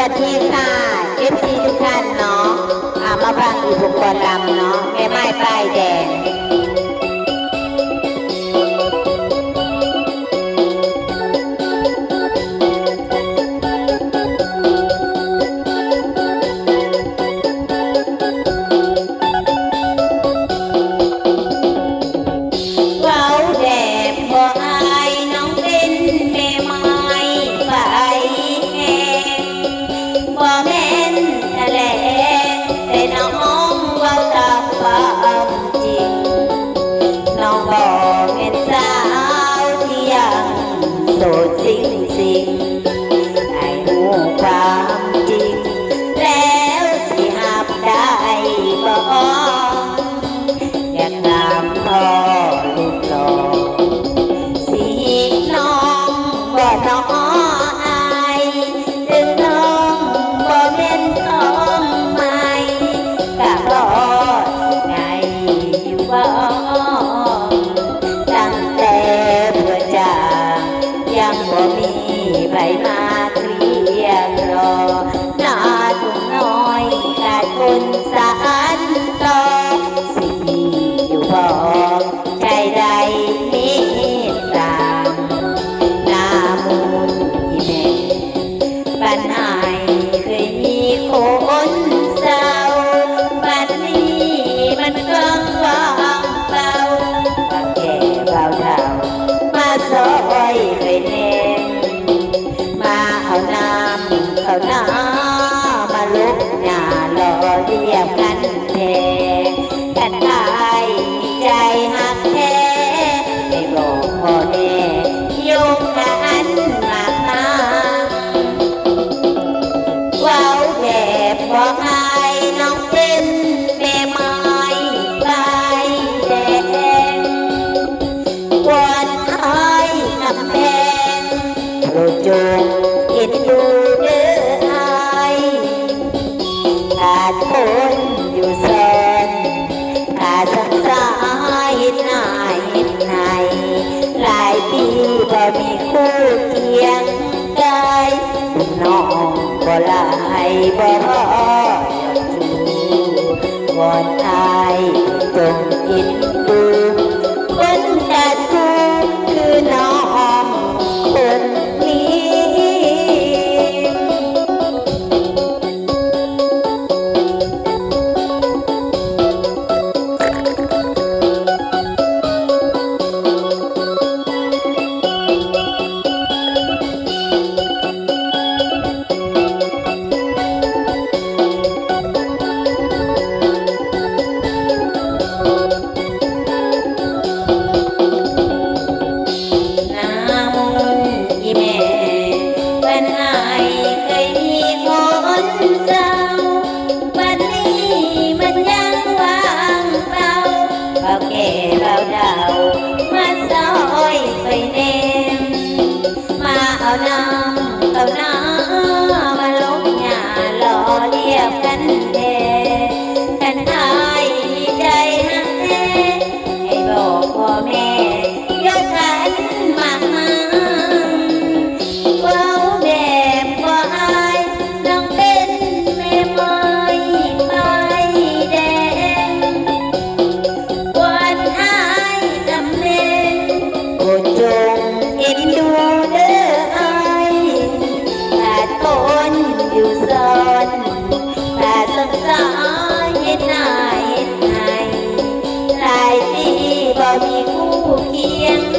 สวัสดีค่ะเอฟซีทุกท่านเนาะมาฟังอีบุคกรรมเนาะแม่ไม้ป้ายแดง ยังบ่มีใบมาตรี จูบคิดดูเด้ออายขนอยู่แสนขาดสังายนานหลายปีบ่มีคู่เคียงกาน้องบลายบ่ ดจงเอ็นดูเด้อไอแปดคนอยู่ซนแปดสงสารเห็นหน้าไหนหดีบ่มีคู่เคียง